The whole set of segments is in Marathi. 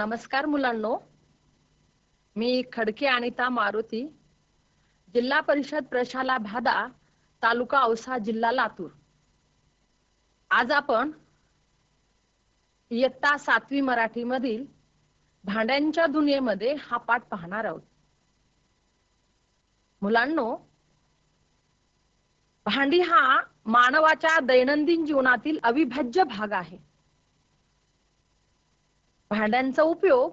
नमस्कार मुलांनो. मी खडके अनिता मारुती. जिल्हा परिषद प्रशाला भादा तालुका औसा जिल्हा लातूर. आज आपण इयत्ता सातवी मराठी मधील भांड्यांच्या दुनियेमध्ये हा पाठ पाहणार आहोत. मुलांनो भांडी हा मानवाच्या दैनंदिन जीवनातील अविभाज्य भाग आहे. भांड्यांचा उपयोग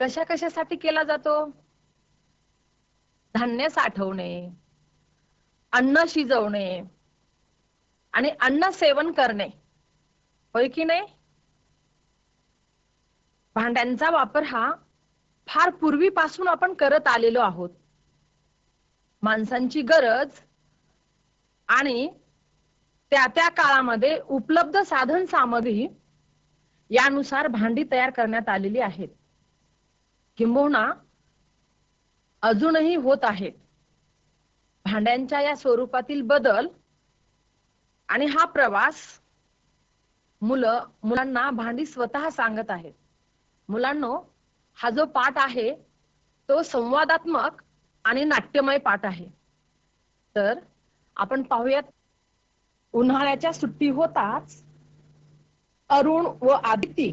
कशा कशासाठी केला जातो? धान्य साठवणे अन्न शिजवणे आणि अन्न सेवन करणे. होय की नाही? भांड्यांचा वापर हा फार पूर्वीपासून आपण करत आलेलो आहोत. माणसांची गरज आणि त्या त्या काळामध्ये उपलब्ध साधन सामग्री यानुसार भांडी तयार करण्यात आलेली आहेत. किंबहुना अजूनही होत आहेत. भांड्यांच्या या स्वरूपातील बदल आणि हा प्रवास मुलं मुलांना भांडी स्वतः सांगत आहेत. मुलांनो हा जो पाठ आहे तो संवादात्मक आणि नाट्यमय पाठ आहे. तर आपण पाहूयात उन्हाळ्याच्या सुट्टी होताच अरुण व आदिती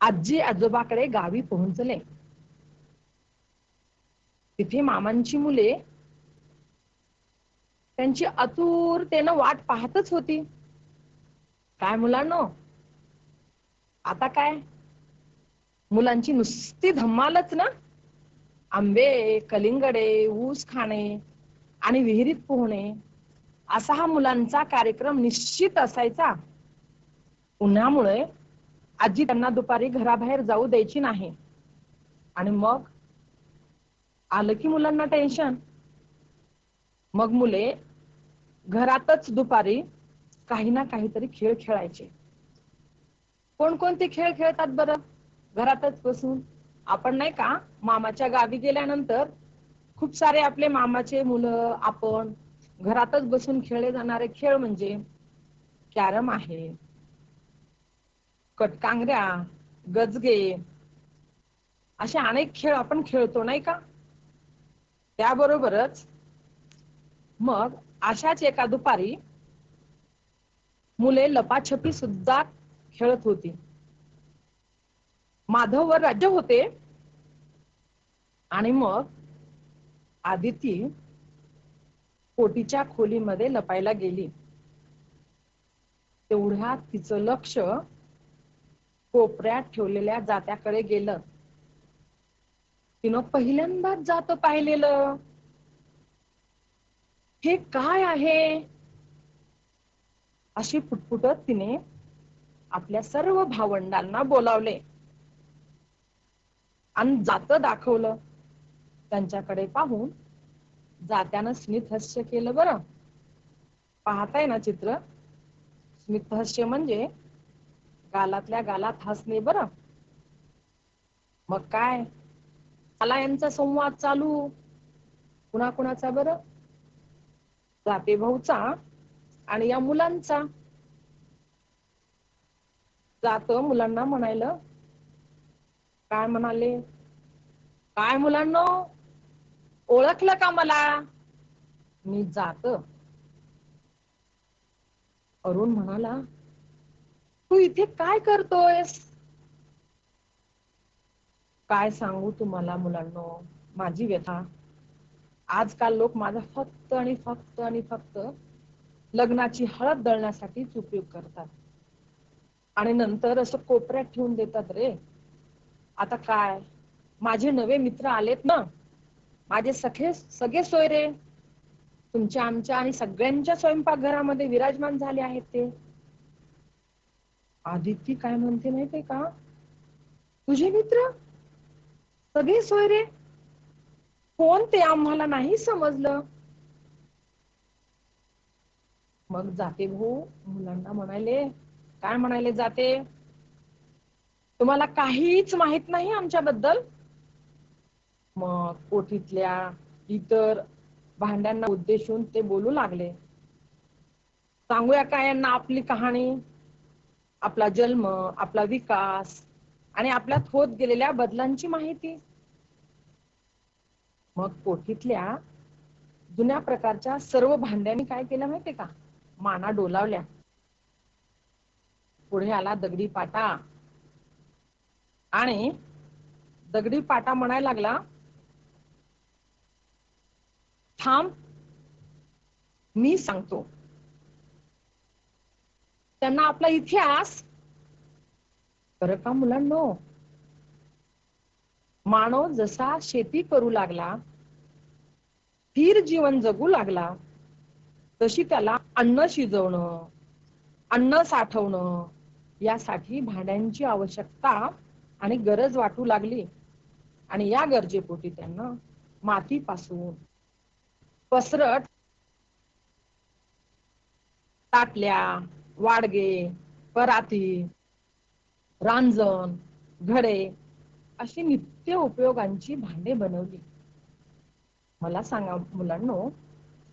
आजी आजोबाकडे गावी पोहोचले. तिथे मामांची मुले. त्यांची आतुरतेनं वाट पाहतच होती. काय मुलांनो? आता काय? मुलांची नुसती धम्मालच ना? आंबे कलिंगडे ऊस खाणे आणि विहिरीत पोहणे. असा हा मुलांचा कार्यक्रम निश्चित असायचा. उन्हामुळे आजी त्यांना दुपारी घराबाहेर जाऊ द्यायची नाही. आणि मग आलं की मुलांना टेन्शन मग मुले घरातच दुपारी काही ना काहीतरी खेळ खेळायचे. कोणकोणते खेळ खेळतात बरं? घरातच बसून. आपण नाही का मामाच्या गावी गेल्यानंतर खूप सारे आपले मामाचे मुलं आपण घरातच बसून खेळले जाणारे खेळ म्हणजे कॅरम आहे कटकांगऱ्या गजगे असे अनेक खेळ आपण खेळतो नाही का? त्याबरोबरच मग अशाच एका दुपारी मुले लपाछपी सुद्धा खेळत होती. माधववर राज्य होते आणि मग आदिती पोटीच्या खोलीमध्ये लपायला गेली. तेवढ्या तिचं लक्ष कोपऱ्यात ठेवलेल्या जात्याकडे गेलं. तिनं पहिल्यांदाच जात पाहिलेलं. हे काय आहे? अशी फुटफुटत तिने आपल्या सर्व भावंडांना बोलावले. आणि जात दाखवलं. त्यांच्याकडे पाहून जात्यानं स्मितहस्य केलं बरं. पाहताय ना चित्र? स्मितहस्य म्हणजे गालातल्या गालात हसणे बरं. मग काय? आला यांचा संवाद चालू. कुणा कुणाचा बरं? जाते भाऊचा आणि या मुलांचा. जात मुलांना म्हणायला. काय म्हणाले? काय मुलांना? ओळखलं का मला? मी जात. अरुण म्हणाला तू इथे काय करतोयस? काय सांगू तुम्हाला मुलांनो? माझी व्यथा. आजकाल लोक माझा फक्त आणि फक्त आणि फक्त लग्नाची हळद दळण्यासाठीच उपयोग करतात. आणि नंतर असं कोपऱ्यात ठेवून देतात रे. आता काय? माझे नवे मित्र आलेत ना? माझे सखे सगळे सोयरे तुमच्या आमच्या आणि सगळ्यांच्या स्वयंपाकघरामध्ये विराजमान झाले आहेत ते. आदिती काय म्हणते माहितीये का? तुझे मित्र? सगळे सोयरे कोण ते आम्हाला नाही समजलं. मग जाते भाऊ. मुलांना म्हणाले. काय म्हणाले जाते? तुम्हाला काहीच माहीत नाही आमच्याबद्दल? मग कोठीतल्या इतर भांड्यांना उद्देशून ते बोलू लागले. सांगूया काय यांना आपली कहाणी? आपला जन्म आपला विकास आणि आपल्यात होत गेलेल्या बदलांची माहिती. मग कोठीतल्या जुन्या प्रकारच्या सर्व भांड्यांनी काय केलं माहितीये का? माना डोलावल्या. पुढे आला दगडी पाटा. आणि दगडी पाटा म्हणायला लागला थांब मी सांगतो. त्यांना आपला इतिहास. बरं का मुलांनो? मानव जसा शेती करू लागला स्थिर जीवन जगू लागला तशी त्याला अन्न शिजवणं अन्न साठवणं यासाठी भांड्यांची आवश्यकता आणि गरज वाटू लागली. आणि या गरजेपोटी त्यांना मातीपासून पसरट ताटल्या वाडगे पराती रांजण घडे अशी नित्य उपयोगांची भांडे बनवली. मला सांगा मुलांनो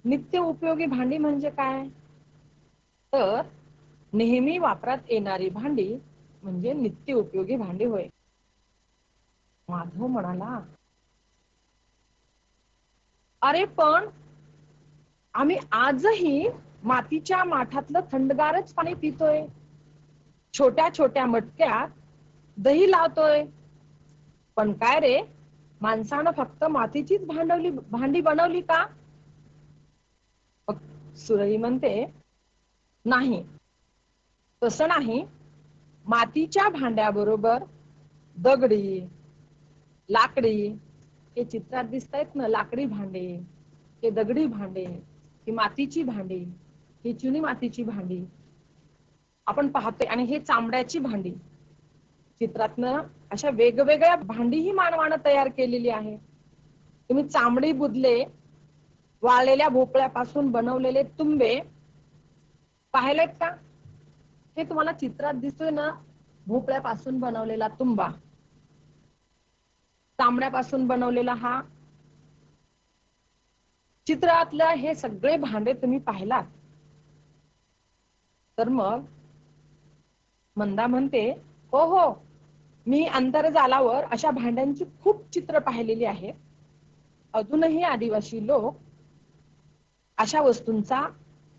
नित्य उपयोगी भांडी म्हणजे काय? तर नेहमी वापरात येणारी भांडी म्हणजे नित्य उपयोगी भांडी होय. माधव म्हणाला अरे पण आम्ही आजही मातीच्या माठातलं थंडगारच पाणी पितोय. छोट्या छोट्या मटक्यात दही लावतोय. पण काय रे? माणसानं फक्त मातीचीच भांडवली भांडी बनवली का? सुरई म्हणते नाही. तसं नाही. मातीच्या भांड्याबरोबर दगडी लाकडी हे चित्रात दिसत आहेत ना लाकडी भांडे हे दगडी भांडे ही मातीची भांडी. ही चुनी मातीची भांडी. आपण पाहतोय आणि हे चांबड्याची भांडी. चित्रातनं अशा वेगवेगळ्या भांडी ही मानवानं तयार केलेली आहे. तुम्ही चांबडी बुदले वाळलेल्या भोपळ्यापासून बनवलेले तुंबे पाहिलेत का? हे तुम्हाला चित्रात दिसतोय ना? भोपळ्यापासून बनवलेला तुंबा. तांबड्यापासून बनवलेला हा. चित्रातलं हे सगळे भांडे तुम्ही पाहिलात. तर मग मंदा म्हणते हो हो मी आंतरजालावर अशा भांड्यांची खूप चित्र पाहिलेली आहेत अजूनही आदिवासी लोक अशा वस्तूंचा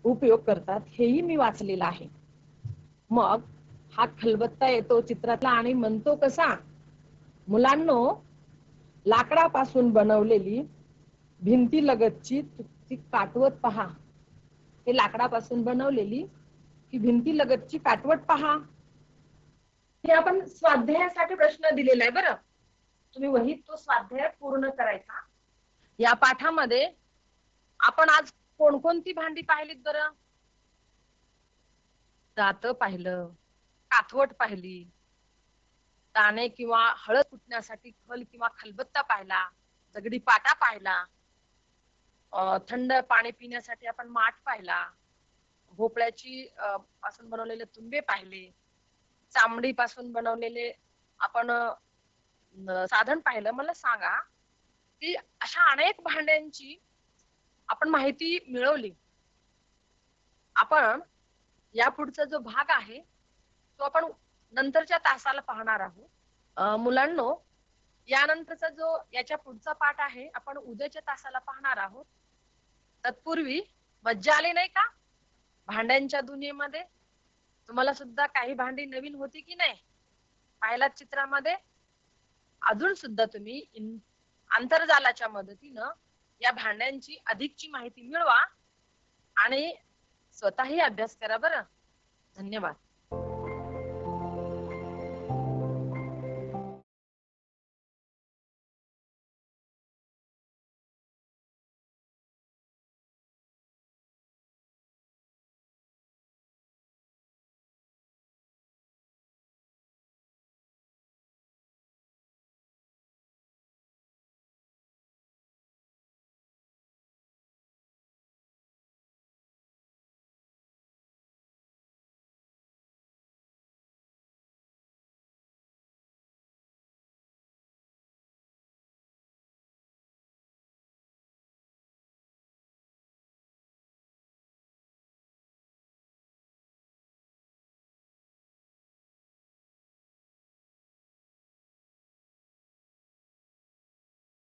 उपयोग करतात हेही मी वाचलेलं आहे. मग हा खलबत्ता येतो चित्रातला आणि म्हणतो कसा मुलांनो लाकडापासून बनवलेली भिंती लगतची ती काटवत पहा. हे लाकडापासून बनवलेली की भिंती लगतची काटवट पहा. हे आपण स्वाध्यायासाठी प्रश्न दिलेला आहे बरं. तुम्ही वहीत तो स्वाध्याय पूर्ण करायचा. या पाठामध्ये आपण आज कोणकोणती भांडी पाहिलीत बरं? दात पाहिलं काथवट पाहिली दाणे किंवा हळद फुटण्यासाठी खल किंवा खलबत्ता पाहिला दगडी पाटा पाहिला थंड पाणी पिण्यासाठी आपण माठ पाहिला भोपळ्याची पासून बनवलेले तुंबे पाहिले. चामडी पासून बनवलेले आपण साधन पाहिलं. मला सांगा की अशा अनेक भांड्यांची आपण माहिती मिळवली. आपण या पुढचा जो भाग आहे तो आपण नंतरच्या तासाला पाहणार आहोत. मुलांनो यानंतरचा जो याच्या पुढचा पाठ आहे आपण उद्याच्या तासाला पाहणार आहोत. तत्पूर्वी मज्जा आली नाही का? भांड्यांच्या दुनियेमध्ये तुम्हाला सुद्धा काही भांडी नवीन होती की नाही? पाहिलात चित्रामध्ये? अजून सुद्धा तुम्ही आंतरजालाच्या मदतीनं या भांड्यांची अधिकची माहिती मिळवा आणि स्वतःही अभ्यास करा बरं. धन्यवाद.